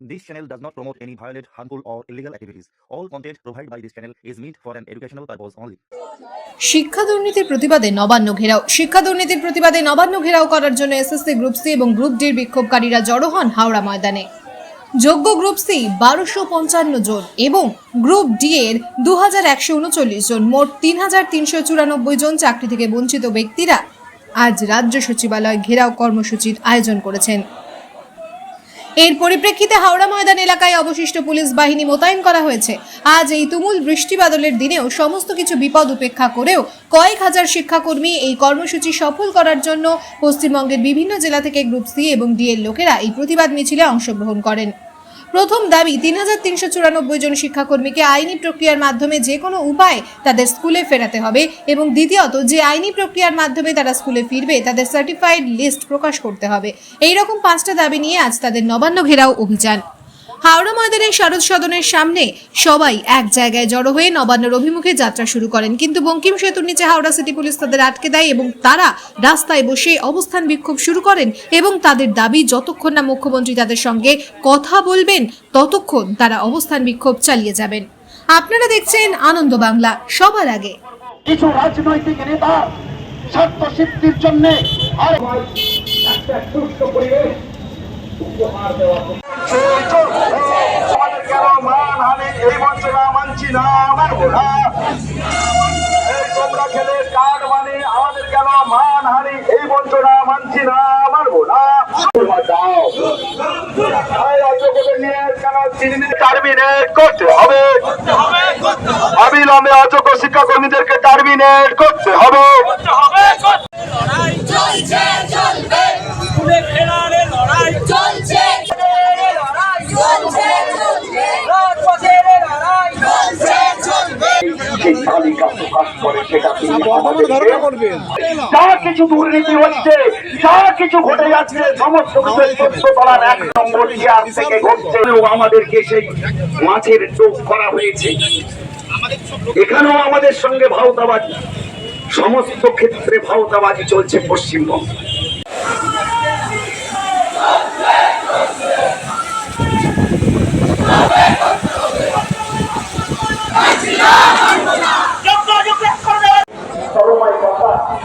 This channel does not promote any violent, harmful, or illegal activities. All content provided by this channel is meant for an educational purpose only. শিক্ষা দুর্নীতির প্রতিবাদে নবান্ন ঘেরাও শিক্ষা দুর্নীতির প্রতিবাদে নবান্ন ঘেরাও করার জন্য এসএসসি গ্রুপ সি এবং গ্রুপ ডির বিক্ষোভকারীরা জড়ো হন হাওড়া ময়দানে যোগ্য গ্রুপ সি বারোশো পঞ্চান্ন জন এবং গ্রুপ ডি এর দু হাজার একশো উনচল্লিশ জন মোট তিন হাজার তিনশো চুরানব্বই জন চাকরি থেকে বঞ্চিত ব্যক্তিরা আজ রাজ্য সচিবালয় ঘেরাও কর্মসূচির আয়োজন করেছেন এর পরিপ্রেক্ষিতে হাওড়া ময়দান এলাকায় অবশিষ্ট পুলিশ বাহিনী মোতায়েন করা হয়েছে। আজ এই তুমুল বৃষ্টি বাদলের দিনেও সমস্ত কিছু বিপদ উপেক্ষা করেও কয়েক হাজার শিক্ষাকর্মী এই কর্মসূচি সফল করার জন্য পশ্চিমবঙ্গের বিভিন্ন জেলা থেকে গ্রুপ সি এবং ডি এর লোকেরা এই প্রতিবাদ মিছিলে অংশগ্রহণ করেন। প্রথম দাবি তিন হাজার তিনশো চুরানব্বই জন শিক্ষাকর্মীকে আইনি প্রক্রিয়ার মাধ্যমে যে কোনো উপায়ে তাদের স্কুলে ফেরাতে হবে এবং দ্বিতীয়ত, যে আইনি প্রক্রিয়ার মাধ্যমে তারা স্কুলে ফিরবে, তাদের সার্টিফাইড লিস্ট প্রকাশ করতে হবে। এই রকম পাঁচটা দাবি নিয়ে আজ তাদের নবান্ন ঘেরাও অভিযান। হাওড়া ময়দানের শারদ সদনের সামনে সবাই এক জায়গায় জড়ো হয়ে নবান্নর অভিমুখে যাত্রা শুরু করেন। কিন্তু বঙ্কিম সেতুর নিচে হাওড়া সিটি পুলিশ তাদের আটকে দেয় এবং তারা রাস্তায় বসে অবস্থান বিক্ষোভ শুরু করেন এবং তাদের দাবি যতক্ষণ না মুখ্যমন্ত্রী তাদের সঙ্গে কথা বলবেন ততক্ষণ তারা অবস্থান বিক্ষোভ চালিয়ে যাবেন। আপনারা দেখছেন আনন্দ বাংলা সবার আগে। কিছু রাজনৈতিক নেতা স্বার্থ সিদ্ধির জন্য আর সুস্থ পরিবেশ উপহার দেওয়া আমাদের কেন মানহানি এই বঞ্চনা মানছি না এই তোমরা খেলে মানে আমাদের কেন মানহানি এই বঞ্চনা মানছি না নিয়ে কেন করতে হবে অবিলম্বে অযোগ্য শিক্ষাকর্মীদেরকে টার্মিনেট করতে হবে। সেই তালিকা প্রকাশ করে সেটা যা কিছু দুর্নীতি হচ্ছে যা কিছু ঘটে যাচ্ছে সমস্ত কিছু তোলার এক নম্বর চেয়ার থেকে ঘটছে আমাদেরকে সেই মাছের চোখ করা হয়েছে। এখানেও আমাদের সঙ্গে ভাওতাবাজি সমস্ত ক্ষেত্রে ভাওতাবাজি চলছে পশ্চিমবঙ্গ সরমাই কথা এর এরাকে রাজ্যের কথা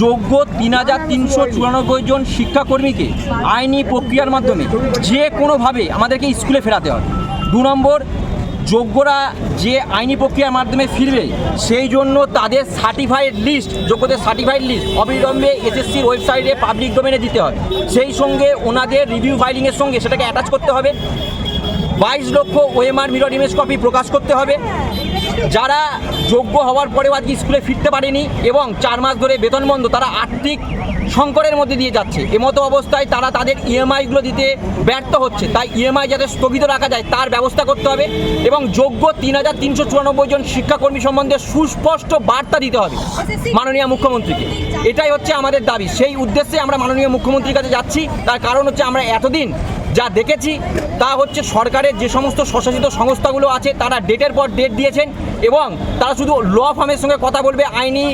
যোগ্য তিন হাজার তিনশো চুরানব্বই জন শিক্ষাকর্মীকে আইনি প্রক্রিয়ার মাধ্যমে যে কোনোভাবে আমাদেরকে স্কুলে ফেরাতে হবে দু নম্বর, যোগ্যরা যে আইনি প্রক্রিয়ার মাধ্যমে ফিরবে, সেই জন্য তাদের সার্টিফাইড লিস্ট যোগ্যদের সার্টিফাইড লিস্ট অবিলম্বে এসএসসির ওয়েবসাইটে পাবলিক ডোমেনে দিতে হবে সেই সঙ্গে ওনাদের রিভিউ ফাইলিংয়ের সঙ্গে সেটাকে অ্যাটাচ করতে হবে। বাইশ লক্ষ ওএমআর মিরর ইমেজ কপি প্রকাশ করতে হবে। যারা যোগ্য হওয়ার পরেও আজকে স্কুলে ফিরতে পারেনি এবং চার মাস ধরে বেতন বন্ধ তারা আর্থিক সংকটের মধ্যে দিয়ে যাচ্ছে। এমতো অবস্থায় তারা তাদের ইএমআইগুলো দিতে ব্যর্থ হচ্ছে। তাই ইএমআই যাতে স্থগিত রাখা যায়, তার ব্যবস্থা করতে হবে এবং যোগ্য তিন হাজার তিনশো চুরানব্বই জন শিক্ষাকর্মী সম্বন্ধে সুস্পষ্ট বার্তা দিতে হবে মাননীয় মুখ্যমন্ত্রীকে। এটাই হচ্ছে আমাদের দাবি। সেই উদ্দেশ্যে আমরা মাননীয় মুখ্যমন্ত্রীর কাছে যাচ্ছি। তার কারণ হচ্ছে আমরা এতদিন যা দেখেছি তা হচ্ছে সরকারের যে সমস্ত স্বশাসিত সংস্থাগুলো আছে, তারা ডেটের পর ডেট দিয়েছেন। এবং তারা শুধু ল ফার্মের সঙ্গে কথা বলবে, আইনি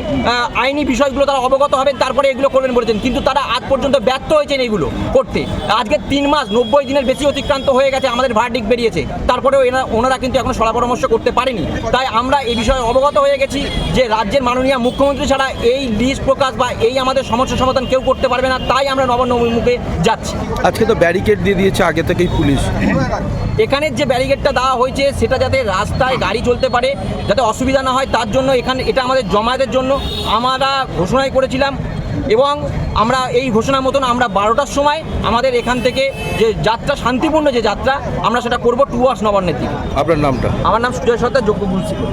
আইনি বিষয়গুলো তারা অবগত হবেন, তারপরে এগুলো করবেন বলেছেন। কিন্তু তারা আজ পর্যন্ত ব্যর্থ হয়েছেন এগুলো করতে। আজকে তিন মাস, নব্বই দিনের বেশি অতিক্রান্ত হয়ে গেছে, আমাদের ভার্ডিক বেরিয়েছে। তারপরেও ওনারা কিন্তু এখনও সলা পরামর্শ করতে পারেনি। তাই আমরা এই বিষয়ে অবগত হয়ে গেছি যে রাজ্যের মাননীয় মুখ্যমন্ত্রী ছাড়া এই লিস্ট প্রকাশ বা এই আমাদের সমস্যা সমাধান কেউ করতে পারবে না, তাই আমরা নবান্ন মুখে যাচ্ছি। আজকে তো ব্যারিকেড দিয়ে দিয়েছে, আগে থেকেই পুলিশ। এখানের যে ব্যারিকেডটা দেওয়া হয়েছে সেটা যাতে রাস্তায় গাড়ি চলতে পারে যাতে অসুবিধা না হয় তার জন্য এখানে এটা আমাদের জমায়েতের জন্য আমরা ঘোষণাই করেছিলাম। এবং আমরা এই ঘোষণার মতন আমরা বারোটার সময় আমাদের এখান থেকে যে যাত্রা শান্তিপূর্ণ যে যাত্রা আমরা সেটা করব টু আস নবান্নের দিকে। আপনার নামটা? আমার নাম সুজয় সর্দার যোগ্য বুলসিপুর